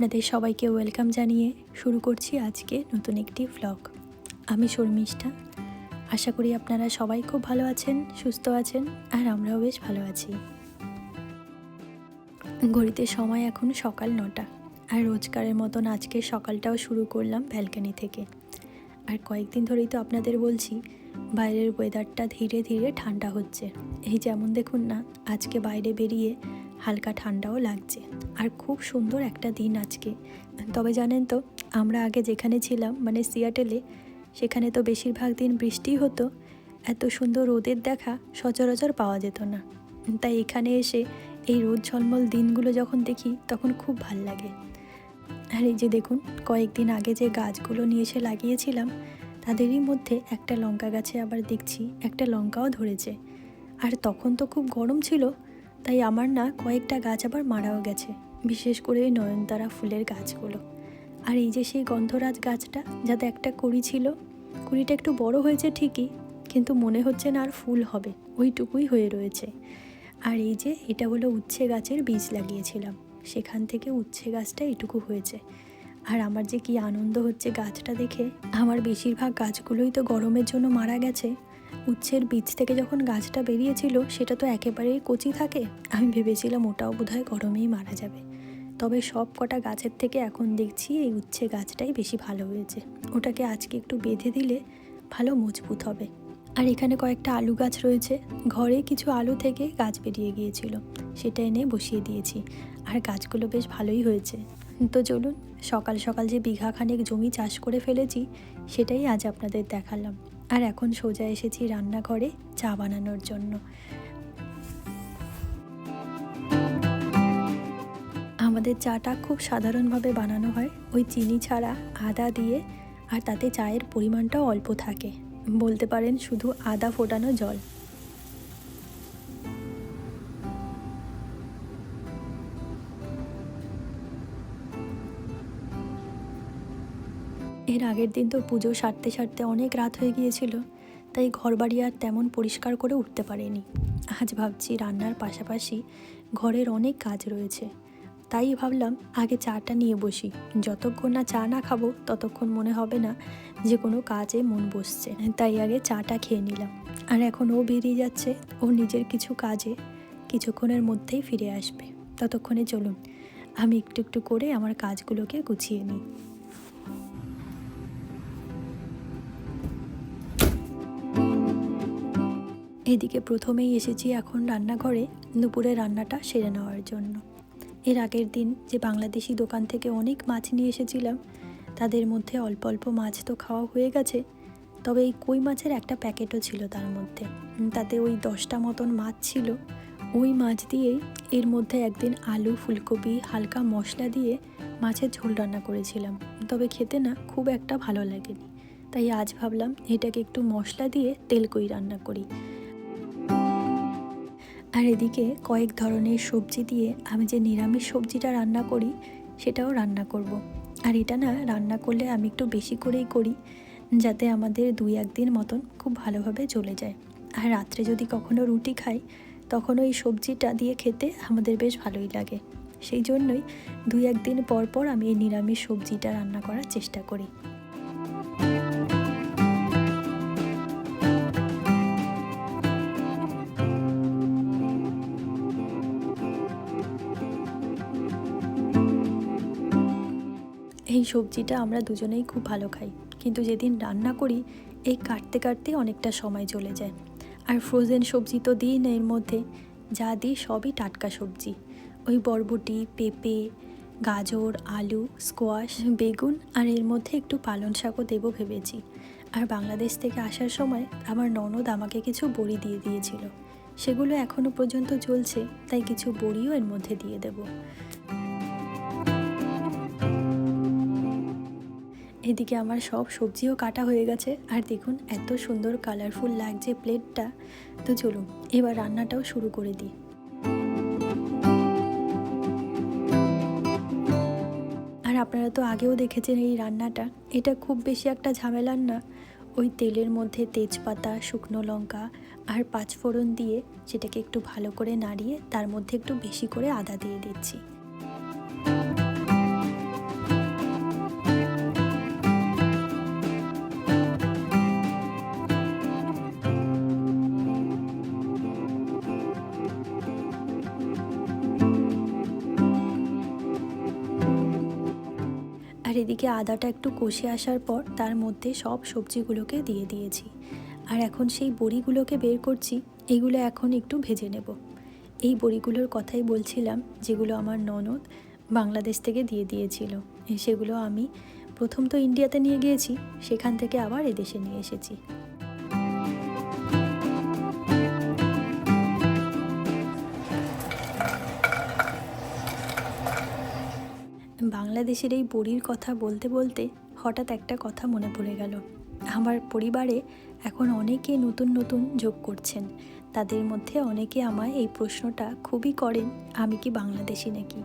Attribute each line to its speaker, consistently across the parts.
Speaker 1: আপনাদের সবাইকে ওয়েলকাম জানিয়ে শুরু করছি আজকে নতুন একটি ভ্লগ আমি শর্মিষ্ঠা। আশা করি আপনারা সবাই খুব ভালো আছেন, সুস্থ আছেন, আর আমরাও বেশ ভালো আছি। ঘড়িতে সময় এখন সকাল নটা, আর রোজকারের মতন আজকে সকালটাও শুরু করলাম ব্যালকানি থেকে। আর কয়েকদিন ধরেই তো আপনাদের বলছি, বাইরের ওয়েদারটা ধীরে ধীরে ঠান্ডা হচ্ছে। এই যেমন দেখুন না, আজকে বাইরে বেরিয়ে হালকা ঠান্ডাও লাগছে। আর খুব সুন্দর একটা দিন আজকে। তবে জানেন তো, আমরা আগে যেখানে ছিলাম মানে সিয়াটেলে, সেখানে তো বেশিরভাগ দিন বৃষ্টি হতো। এত সুন্দর রোদের দেখা সচরাচর পাওয়া যেত না। তাই এখানে এসে এই রোদ ঝলমল দিনগুলো যখন দেখি, তখন খুব ভালো লাগে। আর এই যে দেখুন, কয়েকদিন আগে যে গাছগুলো নিয়ে এসে লাগিয়েছিলাম, তাদেরই মধ্যে একটা লঙ্কা গাছে আবার দেখছি, একটা লঙ্কাও ধরেছে। আর তখন তো খুব গরম ছিল তাই আমার না কয়েকটা গাছ আবার মারাও গেছে, বিশেষ করে এই নয়নতারা ফুলের গাছগুলো। আর এই যে সেই গন্ধরাজ গাছটা, যাতে একটা কুড়ি ছিল, কুড়িটা একটু বড় হয়েছে ঠিকই, কিন্তু মনে হচ্ছে না আর ফুল হবে, ওইটুকুই হয়ে রয়েছে। আর এই যে এটা হলো উচ্ছে গাছের বীজ লাগিয়েছিলাম, সেখান থেকে উচ্ছে গাছটা এটুকু হয়েছে। আর আমার যে কি আনন্দ হচ্ছে গাছটা দেখে, আমার বেশিরভাগ গাছগুলোই তো গরমের জন্য মারা গেছে উচ্ছের বীজ থেকে যখন গাছটা বেরিয়েছিল, সেটা তো একেবারেই কচি থাকে। আমি ভেবেছিলাম ওটাও বোধহয় গরমেই মারা যাবে। তবে সব কটা গাছের থেকে এখন দেখছি এই উচ্ছে গাছটাই বেশি ভালো হয়েছে। ওটাকে আজকে একটু বেঁধে দিলে ভালো মজবুত হবে। আর এখানে কয়েকটা আলু গাছ রয়েছে। ঘরে কিছু আলু থেকে গাছ বেরিয়ে গিয়েছিল। সেটা এনে বসিয়ে দিয়েছি। আর গাছগুলো বেশ ভালোই হয়েছে। তো চলুন, সকাল সকাল যে বিঘা খানেক জমি চাষ করে ফেলেছি, সেটাই আজ আপনাদের দেখালাম। আর এখন সোজা এসেছি রান্নাঘরে চা বানানোর জন্য। আমাদের চাটা খুব সাধারণভাবে বানানো হয়। ওই চিনি ছাড়া আদা দিয়ে, আর তাতে চায়ের পরিমাণটাও অল্প থাকে। বলতে পারেন শুধু আদা ফোটানো জল। এর আগের দিন তো পুজো সারতে সারতে অনেক রাত হয়ে গিয়েছিল, তাই ঘরবাড়ি আর তেমন পরিষ্কার করে উঠতে পারেনি। আজ ভাবছি রান্নার পাশাপাশি ঘরের অনেক কাজ রয়েছে, তাই ভাবলাম আগে চাটা নিয়ে বসি। যতক্ষণ না চা না খাব, ততক্ষণ মনে হবে না যে কোনো কাজে মন বসছে। তাই আগে চাটা খেয়ে নিলাম। আর এখন ও বেরিয়ে যাচ্ছে, ও নিজের কিছু কাজে কিছুক্ষণের মধ্যেই ফিরে আসবে। ততক্ষণে চলুন, আমি একটু একটু করে আমার কাজগুলোকে গুছিয়ে নিই। এদিকে প্রথমেই এসেছি এখন রান্নাঘরে দুপুরে রান্নাটা সেরে নেওয়ার জন্য। এর আগের দিন যে বাংলাদেশি দোকান থেকে অনেক মাছ নিয়ে এসেছিলাম, তাদের মধ্যে অল্প অল্প মাছ তো খাওয়া হয়ে গেছে, তবে এই কই মাছের একটা প্যাকেটও ছিল তার মধ্যে। তাতে ওই দশটা মতন মাছ ছিল। ওই মাছ দিয়েই এর মধ্যে একদিন আলু, ফুলকপি, হালকা মশলা দিয়ে মাছের ঝোল রান্না করেছিলাম। তবে খেতে না খুব একটা ভালো লাগেনি। তাই আজ ভাবলাম এটাকে একটু মশলা দিয়ে তেল কই রান্না করি। আর এদিকে কয়েক ধরনের সবজি দিয়ে আমি যে নিরামিষ সবজিটা রান্না করি, সেটাও রান্না করব। আর এটা না রান্না করলে আমি একটু বেশি করেই করি, যাতে আমাদের দুই একদিন মতন খুব ভালোভাবে চলে যায়। আর রাত্রে যদি কখনো রুটি খাই তখন ওই সবজিটা দিয়ে খেতে আমাদের বেশ ভালোই লাগে। সেই জন্যই দুই একদিন পর পর আমি এই নিরামিষ সবজিটা রান্না করার চেষ্টা করি। এই সবজিটা আমরা দুজনেই খুব ভালো খাই। কিন্তু যেদিন রান্না করি, এই কাটতে কাটতে অনেকটা সময় চলে যায়। আর ফ্রোজেন সবজি তো দিই না এর মধ্যে, যা দিই সবই টাটকা সবজি। ওই বরবটি, পেঁপে, গাজর, আলু স্কোয়াশ বেগুন, আর এর মধ্যে একটু পালং শাকও দেবো ভেবেছি। আর বাংলাদেশ থেকে আসার সময় আমার ননদ আমাকে কিছু বড়ি দিয়ে দিয়েছিল। সেগুলো এখনও পর্যন্ত চলছে তাই কিছু বড়িও এর মধ্যে দিয়ে দেবো। এদিকে আমার সব সবজিও কাটা হয়ে গেছে। আর দেখুন, এত সুন্দর কালারফুল লাগছে প্লেটটা তো চলুন, এবার রান্নাটাও শুরু করে দিই। আর আপনারা তো আগেও দেখেছেন এই রান্নাটা। এটা খুব বেশি একটা ঝামেলার না। ওই তেলের মধ্যে তেজপাতা, শুকনো লঙ্কা আর পাঁচফোড়ন দিয়ে সেটাকে একটু ভালো করে নাড়িয়ে তার মধ্যে একটু বেশি করে আদা দিয়ে দিচ্ছি। আদাটা একটু কষে আসার পর তার মধ্যে সব সবজিগুলোকে দিয়ে দিয়েছি। আর এখন সেই বড়িগুলোকে বের করছি এইগুলো এখন একটু ভেজে নেব। এই বড়িগুলোর কথাই বলছিলাম, যেগুলো আমার ননদ বাংলাদেশ থেকে দিয়ে দিয়েছিল। সেগুলো আমি প্রথম তো ইন্ডিয়াতে নিয়ে গিয়েছি, সেখান থেকে আবার এদেশে নিয়ে এসেছি। বাংলাদেশের এই বড়ির কথা বলতে বলতে হঠাৎ একটা কথা মনে পড়ে গেল। আমার পরিবারে এখন অনেকে নতুন নতুন যোগ করছেন। তাদের মধ্যে অনেকে আমায় এই প্রশ্নটা, খুবই করেন, আমি কি বাংলাদেশি নাকি?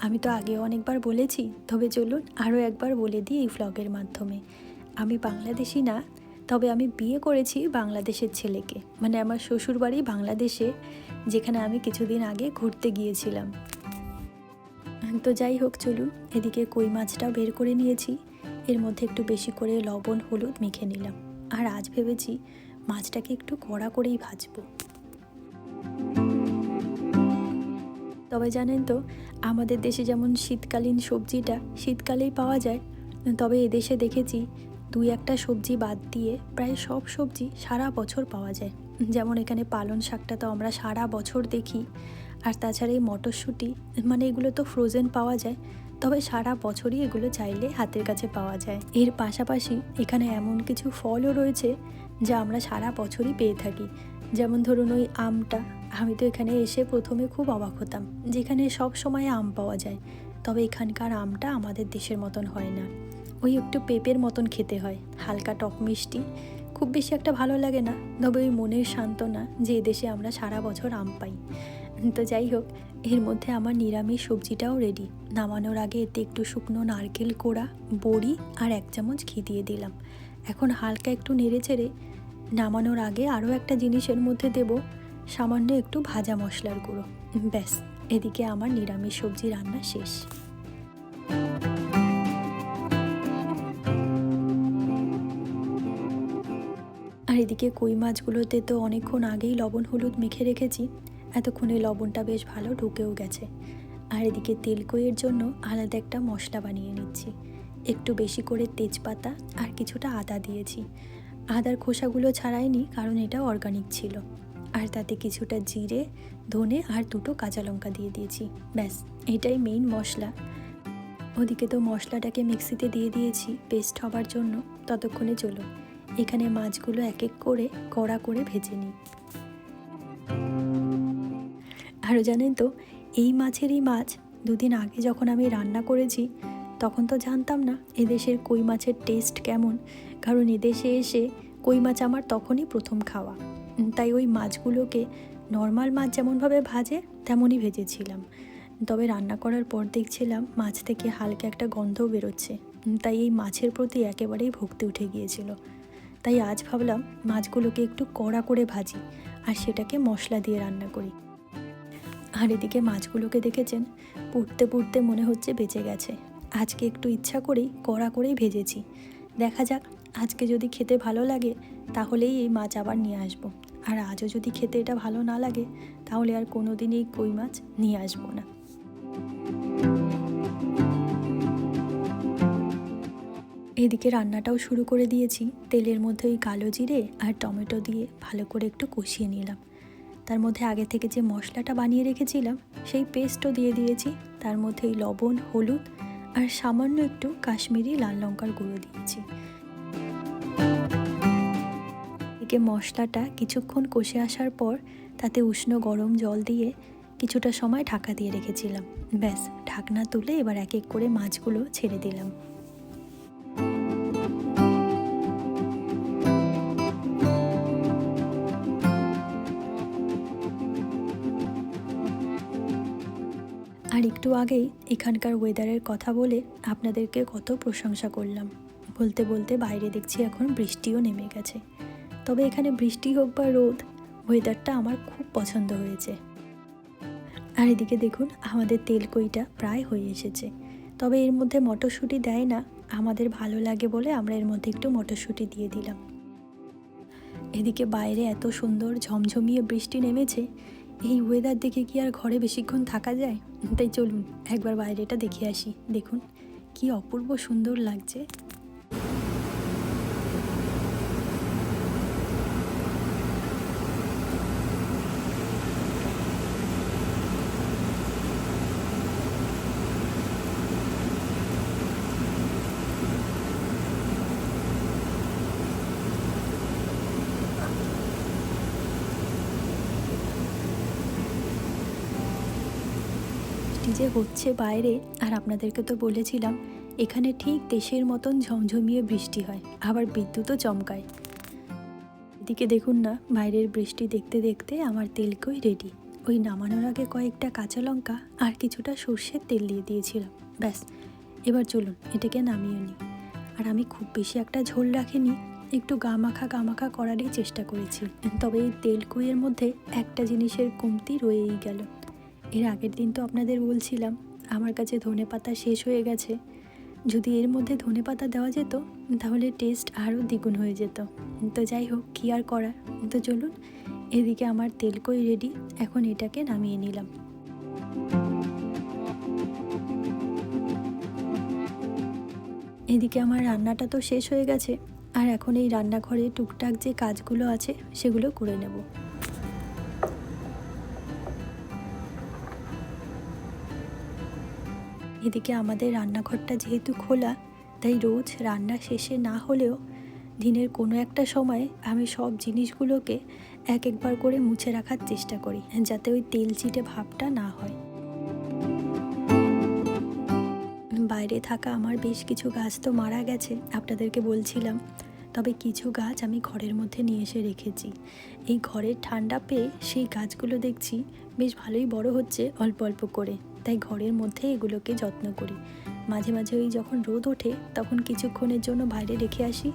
Speaker 1: আমি তো আগেও অনেকবার বলেছি, তবে চলুন আরও একবার বলে দিই এই ভ্লগের মাধ্যমে। আমি বাংলাদেশি না, তবে আমি বিয়ে করেছি বাংলাদেশের ছেলেকে। মানে আমার শ্বশুরবাড়ি বাংলাদেশে, যেখানে আমি কিছুদিন আগে ঘুরতে গিয়েছিলাম। তো যাই হোক, চলুন। এদিকে কই মাছটাও বের করে নিয়েছি। এর মধ্যে একটু বেশি করে লবণ, হলুদ মেখে নিলাম। আর আজ ভেবেছি মাছটাকে একটু কড়া করেই ভাজবো। তবে জানেন তো, আমাদের দেশে যেমন শীতকালীন সবজিটা শীতকালেই পাওয়া যায়, তবে এদেশে দেখেছি দুই একটা সবজি বাদ দিয়ে প্রায় সব সবজি সারা বছর পাওয়া যায়। যেমন এখানে পালন শাকটা তো আমরা সারা বছর দেখি আর তাছাড়া এই মটরশুঁটি মানে এগুলো তো ফ্রোজেন পাওয়া যায়, তবে সারা বছরই এগুলো চাইলে হাতের কাছে পাওয়া যায়। এর পাশাপাশি এখানে এমন কিছু ফলও রয়েছে, যা আমরা সারা বছরই পেয়ে থাকি। যেমন ধরুন ওই আমটা, আমি তো এখানে এসে প্রথমে খুব অবাক হতাম, যেখানে সব সময় আম পাওয়া যায়, তবে এখানকার আমটা আমাদের দেশের মতন হয় না। ওই একটু পেঁপের মতন খেতে হয়, হালকা টক মিষ্টি, খুব বেশি একটা ভালো লাগে না, তবে ওই মনের সান্ত্বনা যে দেশে আমরা সারা বছর আম পাই। তো যাই হোক, এর মধ্যে আমার নিরামিষ সবজিটাও রেডি নামানোর আগে এতে একটু শুকনো নারকেল কোড়া, বড়ি আর এক চামচ ঘি দিয়ে দিলাম। এখন হালকা একটু নেড়ে চেড়ে নামানোর আগে আরও একটা জিনিসের মধ্যে দেব, সামান্য একটু ভাজা মশলার গুঁড়ো। ব্যাস, এদিকে আমার নিরামিষ সবজি রান্না শেষ। আর এদিকে কই মাছগুলোতে তো অনেকক্ষণ আগেই লবণ হলুদ মেখে রেখেছি এতক্ষণে লবণটা বেশ ভালো ঢুকেও গেছে। আর এদিকে তেল কইয়ের জন্য আলাদা একটা মশলা বানিয়ে নিচ্ছি। একটু বেশি করে তেজপাতা আর কিছুটা আদা দিয়েছি। আদার খোসাগুলো ছাড়াইনি কারণ এটা অর্গানিক ছিল। আর তাতে কিছুটা জিরে, ধনে আর দুটো কাঁচা লঙ্কা দিয়ে দিয়েছি। ব্যাস, এটাই মেইন মশলা। ওদিকে তো মশলাটাকে মিক্সিতে দিয়ে দিয়েছি পেস্ট হবার জন্য। ততক্ষণে চলো, এখানে মাছগুলো এক এক করে কড়া করে ভেজে নিই। আরও জানেন তো, এই মাছেরই মাছ দুদিন আগে যখন আমি রান্না করেছি, তখন তো জানতাম না এদেশের কই মাছের টেস্ট কেমন। কারণ এদেশে এসে কই মাছ আমার তখনই প্রথম খাওয়া। তাই ওই মাছগুলোকে নর্মাল মাছ যেমনভাবে ভাজে, তেমনই ভেজেছিলাম। তবে রান্না করার পর দেখছিলাম মাছ থেকে হালকা একটা গন্ধ বেরোচ্ছে। তাই এই মাছের প্রতি একেবারেই ভক্তি উঠে গিয়েছিল। তাই আজ ভাবলাম মাছগুলোকে একটু কড়া করে ভাজি, আর সেটাকে মশলা দিয়ে রান্না করি। আর এদিকে মাছগুলোকে দেখেছেন? পুড়তে পুড়তে মনে হচ্ছে বেঁচে গেছে। আজকে একটু ইচ্ছা করেই কড়া করেই ভেজেছি। দেখা যাক, আজকে যদি খেতে ভালো লাগে, তাহলেই এই মাছ আবার নিয়ে আসব। আর আজও যদি খেতে এটা ভালো না লাগে, তাহলে আর কোনো দিন এই কই মাছ নিয়ে আসব না। এদিকে রান্নাটাও শুরু করে দিয়েছি। তেলের মধ্যে ওই কালো জিরে আর টমেটো দিয়ে ভালো করে একটু কষিয়ে নিলাম। তার মধ্যে আগে থেকে যে মশলাটা বানিয়ে রেখেছিলাম, সেই পেস্টও দিয়ে দিয়েছি। তার মধ্যে এই লবণ, হলুদ আর সামান্য একটু কাশ্মীরি লাল লঙ্কার গুঁড়ো দিয়েছি। একে মশলাটা কিছুক্ষণ কষে আসার পর তাতে উষ্ণ গরম জল দিয়ে কিছুটা সময় ঢাকা দিয়ে রেখেছিলাম। ব্যাস, ঢাকনা তুলে এবার এক এক করে মাছগুলো ছেড়ে দিলাম। আর একটু আগেই এখানকার ওয়েদারের কথা বলে আপনাদেরকে কত প্রশংসা করলাম। বলতে বলতে বাইরে দেখছি এখন বৃষ্টিও নেমে গেছে। তবে এখানে বৃষ্টি হোক বা রোদ ওয়েদারটা আমার খুব পছন্দ হয়েছে। আর এদিকে দেখুন, আমাদের তেলকইটা প্রায় হয়ে এসেছে। তবে এর মধ্যে মটরশুঁটি দেয় না, আমাদের ভালো লাগে বলে আমরা এর মধ্যে একটু মটরশুঁটি দিয়ে দিলাম। এদিকে বাইরে এত সুন্দর ঝমঝমিয়ে বৃষ্টি নেমেছে এই ওয়েদার দেখে কি আর ঘরে বেশিক্ষণ থাকা যায়? তাই চলুন, একবার বাইরেটা দেখে আসি। দেখুন, কি অপূর্ব সুন্দর লাগছে বৃষ্টি যে হচ্ছে বাইরে, আর আপনাদেরকে তো বলেছিলাম, এখানে ঠিক দেশের মতন ঝমঝমিয়ে বৃষ্টি হয়, আবার বিদ্যুৎও চমকায়। এদিকে দেখুন না, বাইরের বৃষ্টি দেখতে দেখতে আমার তেলকই রেডি ওই নামানোর আগে কয়েকটা কাঁচা লঙ্কা আর কিছুটা সর্ষের তেল দিয়ে দিয়েছিলাম, ব্যাস। এবার চলুন, এটাকে নামিয়ে নিই। আর আমি খুব বেশি একটা ঝোল রাখিনি, একটু গামাখা গামাখা করারই চেষ্টা করেছি। তবে এই তেলকুইয়ের মধ্যে একটা জিনিসের কমতি রয়েই গেল। এর আগের দিন তো আপনাদের বলছিলাম, আমার কাছে ধনে পাতা শেষ হয়ে গেছে। যদি এর মধ্যে ধনে পাতা দেওয়া যেত, তাহলে টেস্ট আরও দ্বিগুণ হয়ে যেত। তো যাই হোক, কী আর করা তো চলুন, এদিকে আমার তেলকই রেডি এখন এটাকে নামিয়ে নিলাম। এদিকে আমার রান্নাটা তো শেষ হয়ে গেছে, আর এখন এই রান্নাঘরে টুকটাক যে কাজগুলো আছে, সেগুলো করে নেব। এদিকে আমাদের রান্নাঘরটা যেহেতু খোলা, তাই রোজ রান্না শেষে না হলেও দিনের কোনো একটা সময় আমি সব জিনিসগুলোকে এক একবার করে মুছে রাখার চেষ্টা করি, যাতে ওই তেল চিটে ভাবটা না হয়। বাইরে থাকা আমার বেশ কিছু গাছ তো মারা গেছে, আপনাদেরকে বলছিলাম। তবে কিছু গাছ আমি ঘরের মধ্যে নিয়ে এসে রেখেছি। এই ঘরের ঠান্ডা পেয়ে সেই গাছগুলো দেখছি বেশ ভালোই বড় হচ্ছে অল্প অল্প করে। তাই ঘরের মধ্যে এগুলোকে যত্ন করি। মাঝে মাঝে ওই যখন রোদ ওঠে, তখন কিছুক্ষণের জন্য বাইরে রেখে আসি।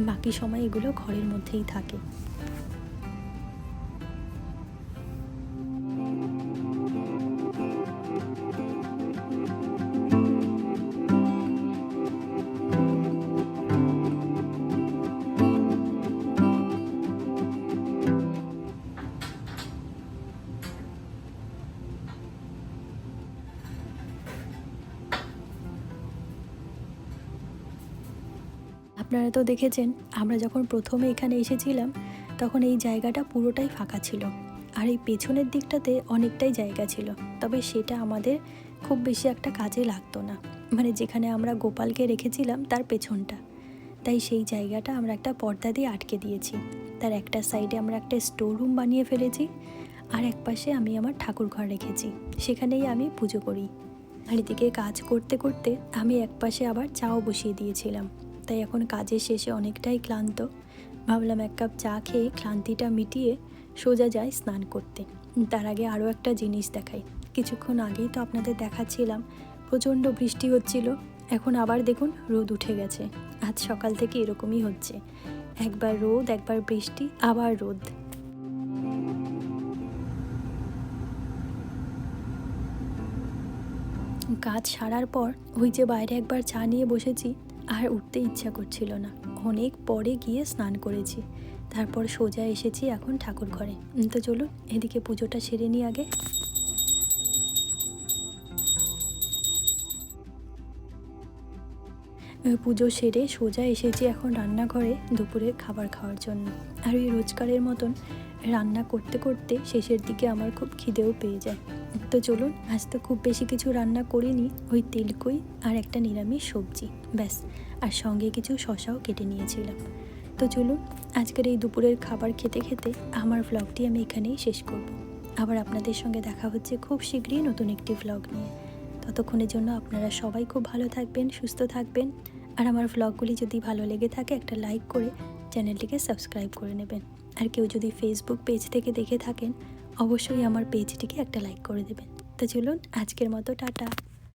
Speaker 1: বাকি সময় এগুলো ঘরের মধ্যেই থাকে। আপনারা তো দেখেছেন, আমরা যখন প্রথমে এখানে এসেছিলাম, তখন এই জায়গাটা পুরোটাই ফাঁকা ছিল। আর এই পেছনের দিকটাতে অনেকটাই জায়গা ছিল। তবে সেটা আমাদের খুব বেশি একটা কাজে লাগতো না। মানে যেখানে আমরা গোপালকে রেখেছিলাম, তার পেছনটা। তাই সেই জায়গাটা আমরা একটা পর্দা দিয়ে আটকে দিয়েছি। তার একটা সাইডে আমরা একটা স্টোর রুম বানিয়ে ফেলেছি, আর এক পাশে আমি আমার ঠাকুর ঘর রেখেছি। সেখানেই আমি পুজো করি। আর এদিকে কাজ করতে করতে আমি এক পাশে আবার চাও বসিয়ে দিয়েছিলাম। তাই এখন কাজের শেষে অনেকটাই ক্লান্ত। ভাবলাম এক কাপ চা খেয়ে ক্লান্তিটা মিটিয়ে সোজা যাই স্নান করতে। তার আগে আরও একটা জিনিস দেখাই। কিছুক্ষণ আগেই তো আপনাদের দেখাচ্ছিলাম। প্রচণ্ড বৃষ্টি হচ্ছিল। এখন আবার দেখুন রোদ উঠে গেছে। আজ সকাল থেকে এরকমই হচ্ছে। একবার রোদ, একবার বৃষ্টি, আবার রোদ। কাজ সারার পর ওই যে বাইরে একবার চা নিয়ে বসেছি আর উঠতে ইচ্ছা করছিল না। অনেক পরে গিয়ে স্নান করেছি। তারপর সোজা এসেছি এখন ঠাকুর ঘরে তো চলুন, এদিকে পুজোটা সেরে নিই আগে। পুজো সেরে সোজা এসেছি এখন রান্নাঘরে দুপুরের খাবার খাওয়ার জন্য। আর ওই রোজকারের মতন রান্না করতে করতে শেষের দিকে আমার খুব খিদেও পেয়ে যায়। তো চলুন, আজ তো খুব বেশি কিছু রান্না করিনি, ওই তেলকুই আর একটা নিরামিষ সবজি, ব্যাস। আর সঙ্গে কিছু শশাও কেটে নিয়েছিলাম। তো চলুন, আজকের এই দুপুরের খাবার খেতে খেতে আমার ভ্লগটি আমি এখানেই শেষ করব। আবার আপনাদের সঙ্গে দেখা হচ্ছে খুব শীঘ্রই নতুন একটি ভ্লগ নিয়ে। ততক্ষণের জন্য আপনারা সবাই খুব ভালো থাকবেন, সুস্থ থাকবেন। আর আমার ভ্লগগুলি যদি ভালো লেগে থাকে, একটা লাইক করে চ্যানেলটিকে সাবস্ক্রাইব করে নেবেন। আর কেউ যদি ফেসবুক পেজ থেকে দেখে থাকেন, অবশ্যই আমার পেজটিকে একটা লাইক করে দেবেন। তো চলুন, আজকের মতো টাটা।